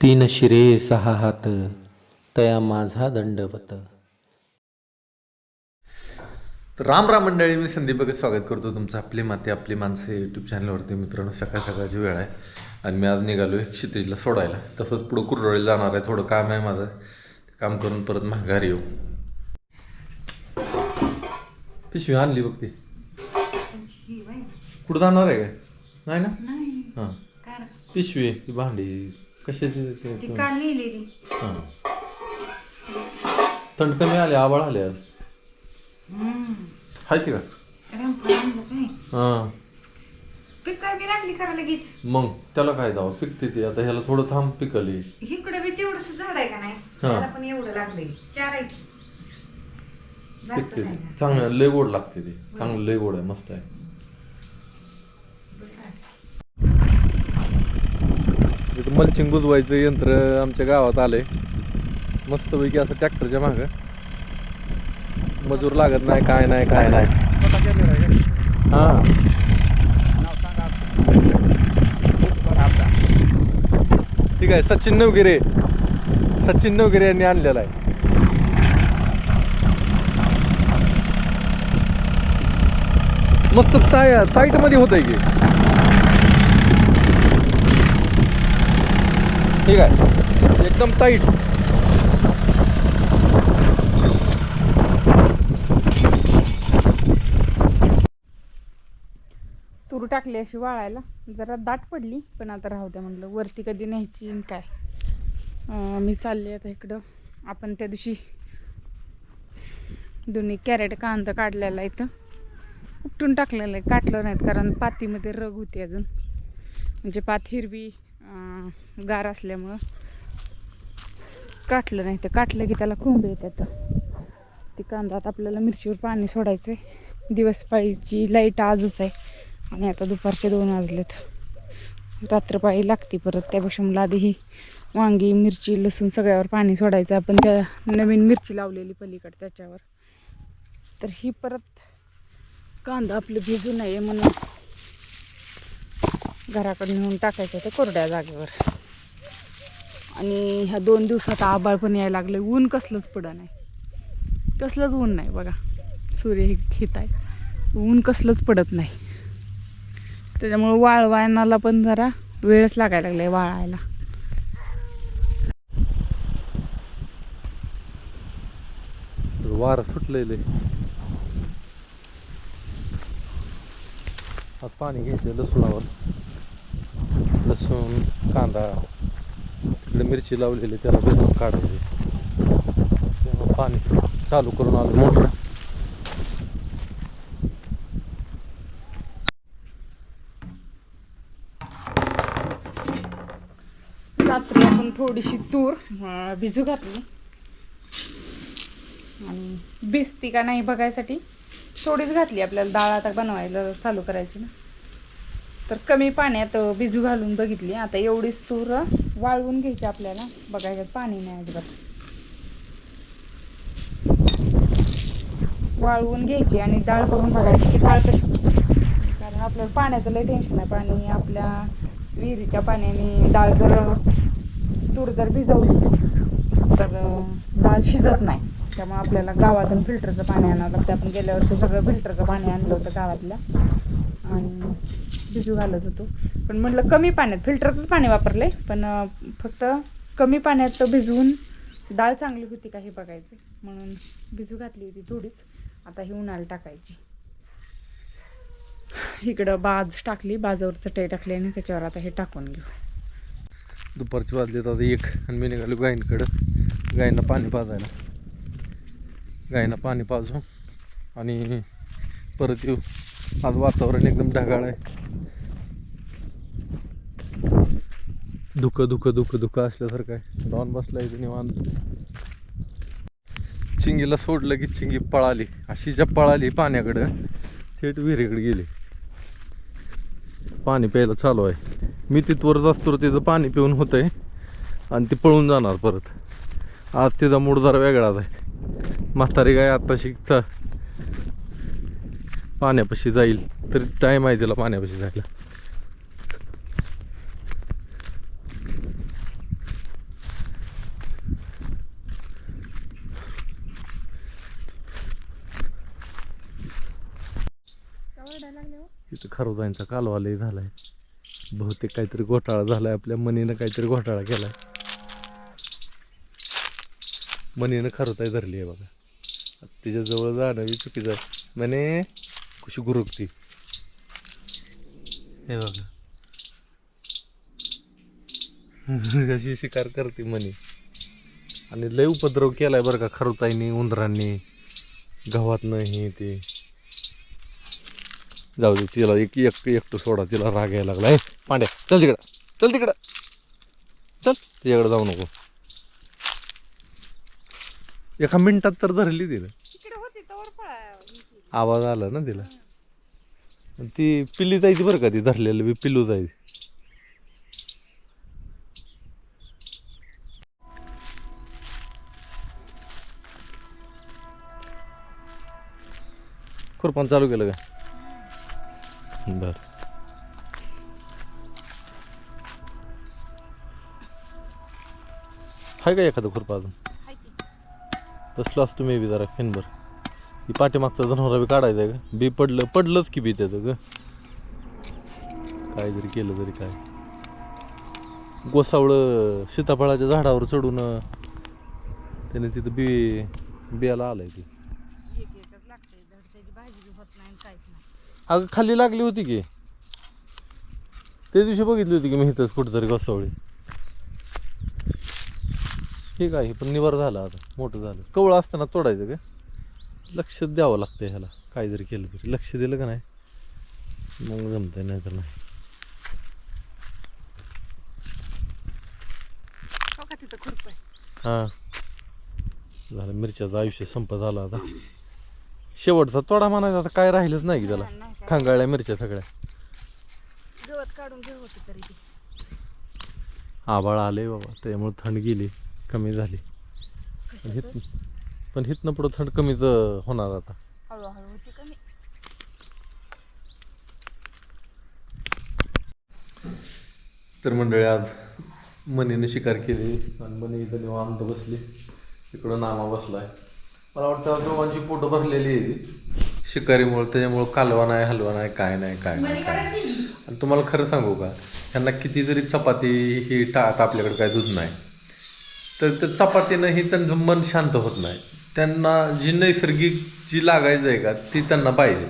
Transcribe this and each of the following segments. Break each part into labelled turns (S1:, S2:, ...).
S1: तीन शिरे सहा हात तया माझा दंडवत.
S2: तर राम राम मंडळी मी संदीप बघत स्वागत करतो तुमचं आपली माती आपली माणसे यूट्यूब चॅनलवरती मित्रांनो सकाळ सकाळची वेळ आहे आणि मी आज निघालो आहे क्षितिजला सोडायला. तसंच पुढं कुरडोळीला जाणार आहे थोडं काम आहे माझं. ते काम करून परत माघारी येऊ. पिशवी आणली बघ ती. कुठं जाणार आहे काय? नाही ना? हां. पिशवी ती भांडी. कशाची ते-
S3: काल
S2: हां. थंड कमी आले आबाळ आले आज. आहे ती का?
S3: रंगफळांचं काय
S2: हां.
S3: पीक काय बी लागली करा लगेच.
S2: मग त्याला काय दावा? पिकते ते. आता ह्याला थोडं थांब पिकली.
S3: इकडे बी तेवढंच झाड आहे का नाही? त्याला पण एवढं लागलंय. चार आहे
S2: पिकते. चांगलं लय गोड लागते ते. चांगलं लय गोड आहे मस्त आहे. मल्चिंग बुजवायचं यंत्र आमच्या गावात आलंय. मस्तपैकी असं ट्रॅक्टरच्या मागं. मजूर लागत नाही काय नाही काय नाही. हां. ठीक आहे सचिन नवगिरे. सचिन नवगिरे यांनी आणलेला आहे. मस्त ताय टाईटमध्ये होत आहे की. ठीक आहे. एकदम टाईट
S4: तूर टाकली अशी वाळायला. जरा दाट पडली पण आता राहू द्या म्हटलं वरती कधी न्यायची काय. मी चालले आता इकडं. आपण त्या दिवशी दोन्ही कॅरेट कांदा काढलेला इथं. उपटून टाकलेलं आहे. काटलं नाहीत कारण पातीमध्ये रग होती अजून. म्हणजे पात हिरवी गार असल्यामुळं काटलं नाही. तर काटलं की त्याला कोंबे येतात. ती कांदा आता आपल्याला मिरचीवर पाणी सोडायचं आहे दिवसपाळीची लाइट आजच आहे. आणि आता दुपारचे दोन वाजलेत. रात्रपाळी लागते परत. त्यापेक्षा मला आधी ही वांगी मिरची लसूण सगळ्यावर पाणी सोडायचं. आपण त्या नवीन मिरची लावलेली पलीकडे त्याच्यावर. तर ही परत कांदा आपलं भिजू नये म्हणून घराकडे नेऊन टाकायचं ते कोरड्या जागेवर. आणि ह्या दोन दिवसात आबाळ पण यायला लागले. ऊन कसलंच पडा नाही. कसलंच ऊन नाही बघा. सूर्य हे घेत आहे. ऊन कसलंच पडत नाही. त्याच्यामुळं वाळवायनाला पण जरा वेळच लागायला लागलाय वाळायला.
S2: वारं सुटलेले. आज पाणी घ्यायचं लसुणावर. लसूण कांदा तिकडे मिरची लावलेली त्याला भिजवून काढायची. तेव्हा पाणी चालू करून आलो. मोटर.
S4: रात्री आपण थोडीशी तूर भिजू घातली. आणि भिजती का नाही बघायसाठी थोडीच घातली आपल्याला. डाळ आता बनवायला चालू करायची ना. तर कमी पाण्यात बिजू भिजू घालून बघितली. आता एवढीच तूर वाळवून घ्यायची आपल्याला. बघायच्यात पाणी नाही अजिबात. वाळवून घ्यायची आणि डाळ करून बघायची की डाळ कशी कारण आपल्याला पाण्याचं लय टेन्शन आहे. पाणी आपल्या विहिरीच्या पाण्याने डाळ जर तूर जर भिजवली तर डाळ शिजत नाही. त्यामुळे आपल्याला गावातून फिल्टरचं पाणी आणावं लागतं. आपण गेल्या वर्षी सगळं फिल्टरचं पाणी आणलं होतं गावातल्या आणि भिजू घालत होतो. पण म्हटलं कमी पाण्यात फिल्टरचंच पाणी वापरले पण फक्त कमी पाण्यात भिजवून डाळ चांगली होती का हे बघायचं म्हणून भिजू घातली होती थोडीच. आता ही उन्हाला टाकायची. इकडं बाज टाकली बाजावर चटई टाकली आणि त्याच्यावर आता हे टाकून घेऊ.
S2: दुपारची वाजली आता एक आणि मी निघालो गायींकडं गायींना पाणी पाजायला. गायींना पाणी पाजू आणि परत येऊ. आज वातावरण एकदम ढगाळ आहे. धुकं धुकं धुकं धुकं असल्यासारखं आहे. डॉन बसला इथे निवांत. चिंगीला सोडलं की चिंगी पळाली. अशी ज्या पळाली पाण्याकडं. थेट विहिरीकडे गेली. पाणी प्यायला चालू आहे. मी तिथवरच असतो तिथं पाणी पिऊन होतंय. आणि ती पळून जाणार परत. आज तिचा मूड जरा वेगळाच आहे. म्हातारी गाय आत्ताशी चा पाण्यापाशी जाईल. तरी टाईम आहे तिला पाण्यापाशी जायला
S4: करायला लागले हो
S2: इथं खरोदांचा कालवालय झालाय. बहुतेक काहीतरी घोटाळा झालाय आपल्या मनीनं काहीतरी घोटाळा केलाय. मनीनं खरोताय धरली आहे बघा. तिच्याजवळ जाणं बी चुकीचं आहे. म्हणे कशी गुरुक्ती. हे बघा. कशी शिकार करते मनी. आणि लय उपद्रव केलाय बरं का खरोताईनी उंदरांनी. गव्हात हे ते. जाऊ दे तिला एक एक एकटं सोडा तिला राग यायला लागला. ए पांड्या चल तिकडं चल तिकडं. चल तिच्याकडे जाऊ नको. एका मिनिटात तर धरली तिला आवाज आला ना तिला. ती पिल्ली जायची बरं का ती धरलेलं बी पिल्लू जायची खुरपान चालू केलं का? बर हाय का एखादं खुरपा अजून तसलं असतो मे बी जरा फेनभर ही पाठीमागचा जनावरा बी काढायचा आहे का बी पडलं पडलंच की बी त्याचं ग काय जरी केलं तरी काय गोसावळं सीताफळाच्या झाडावर चढून त्याने तिथं बी बियाला आलाय ती
S4: एक एकच लागते धड त्याची भाजी बी होत नाही काहीच नाही
S2: अगं खाली लागली होती की. त्या दिवशी बघितली होती की मी इथंच कुठंतरी गोसावळी ठीक आहे पण निवार झाला आता मोठं झालं. कवळं असताना तोडायचं का? लक्ष द्यावं लागतं ह्याला काय जरी केलं तरी. लक्ष दिलं का नाही? मग जमतंय नाही. तर नाही
S4: हो
S2: हां. झालं मिरच्याचं आयुष्य संपत आलं आता. शेवटचा तोडा म्हणायचा आता काय राहिलंच नाही की त्याला. खांगाळल्या मिरच्या सगळ्या.
S4: गवत काढून घेऊ होतं तरी ते
S2: आभाळ आले बाबा त्यामुळे थंड गेली कमी झाली. पण हित पण हितनं पुढं थंड कमीच अं, होणार आता.
S4: हळूहळू होती कमी.
S2: तर मंडळी आज मनीने शिकार केली आणि मनी इथं निवांत बसली. इकडं नामा बसलाय. मला वाटतं आज दोघांची पोटं भरलेली आहे. शिकारीमुळं त्याच्यामुळं कालवा नाही हलवा नाही काय नाही काय नाही काय नाही. आणि तुम्हाला खरं सांगू का ह्यांना किती जरी चपाती ही टाळत आपल्याकडे काय दूध नाही तर त्या चपातीनंही त्यांचं मन शांत होत नाही. त्यांना जी नैसर्गिक जी लागायचं आहे का ती त्यांना पाहिजे.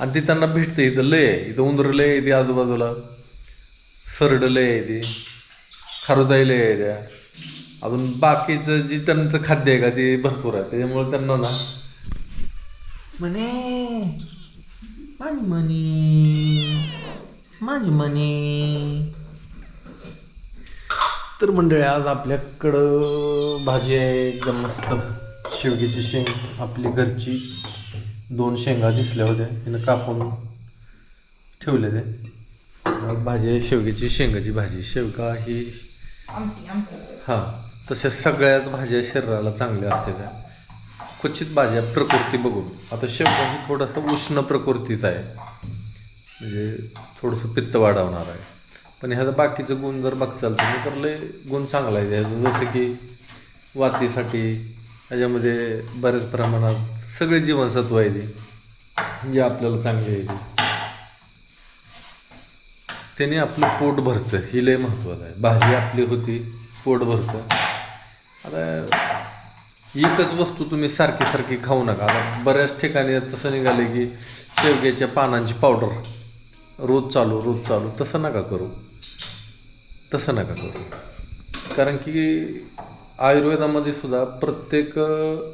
S2: आणि ती त्यांना भेटते इथं लय आहे इथं उंदर लय आहे ती आजूबाजूला. सरड लय आहे ती खारुताई लय आहे त्या. अजून बाकीचं जी त्यांचं खाद्य आहे का ते भरपूर आहे. त्याच्यामुळे त्यांना ना म्हणे माझी मनी. माझी मनी. तर मंडळी आज आपल्याकडं भाजी आहे एकदम मस्त. शेवग्याची शेंग आपली घरची. दोन शेंगा दिसल्या होत्या तिनं कापून ठेवले ते भाजी आहे शेवग्याची शेंगाची भाजी. शेवगा ही हां तशा सगळ्याच भाज्या शरीराला चांगल्या असते त्या क्वचित भाज्या प्रकृती बघून. आता शेवगा ही थोडासा उष्ण प्रकृतीचा आहे. म्हणजे थोडंसं पित्त वाढवणार आहे. पण ह्याचा बाकीचं गुण जर बघचाल तुम्ही तर लय गुण चांगला आहे. ह्याचं जसं की वातीसाठी ह्याच्यामध्ये बऱ्याच प्रमाणात सगळे जीवनसत्व आहे ते जे आपल्याला चांगले आहे ते. त्याने आपलं पोट भरतं. ही लय महत्त्वाचं आहे. भाजी आपली होती पोट भरतं. आता एकच वस्तू तुम्ही सारखी सारखी खाऊ नका. आता बऱ्याच ठिकाणी तसं निघाले की शेवग्याच्या पानांची पावडर. रोज चालू रोज चालू. तसं नका करू. तसं नका करू. कारण की आयुर्वेदामध्ये सुद्धा प्रत्येक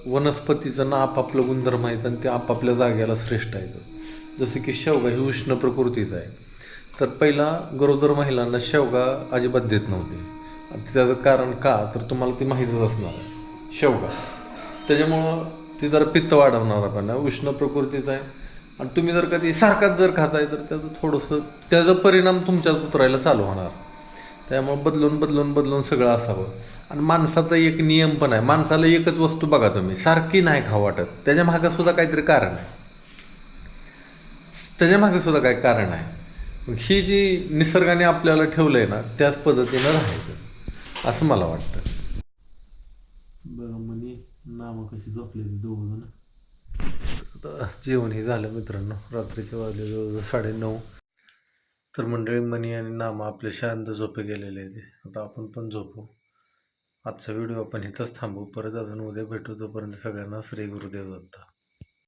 S2: वनस्पतीचं ना आपापलं गुणधर्म आहेत आणि ते आपापल्या जागेला श्रेष्ठ आहेत. जसं की शेवगा ही उष्ण प्रकृतीचा आहे. तर पहिला गरोदर महिलांना शेवगा अजिबात देत नव्हते. त्याचं कारण का? तर तुम्हाला ती माहीतच असणार आहे. शेवगा त्याच्यामुळं ती जरा पित्त वाढवणारा पण आहे उष्ण प्रकृतीचा आहे. आणि तुम्ही जर कधी सारखाच जर खाताय तर त्याचं थोडंसं त्याचा परिणाम तुमच्यात उतरायला चालू होणार. त्यामुळे बदलून बदलून बदलून सगळं असावं. आणि माणसाचा एक नियम पण आहे. माणसाला एकच वस्तू बघा तुम्ही. सारखी नाही खा वाटत. त्याच्या मागं सुद्धा काहीतरी कारण आहे. त्याच्यामागे सुद्धा काही कारण आहे. ही जी निसर्गाने आपल्याला ठेवलं आहे ना त्याच पद्धतीनं राहायचं. असं मला वाटतं. बरं म्हणे नामं कशी झोपले दोघ जण. आता जेवणही झालं मित्रांनो रात्रीचे वाजले जवळजवळ साडेनऊ. तर मंडळी मनी आणि नामा आपले शांत झोपे गेलेले आहेत. आता आपण पण झोपू. आजचा व्हिडिओ आपण इथंच थांबू परत अजून उद्या भेटू तोपर्यंत सगळ्यांना श्री गुरुदेव दत्ता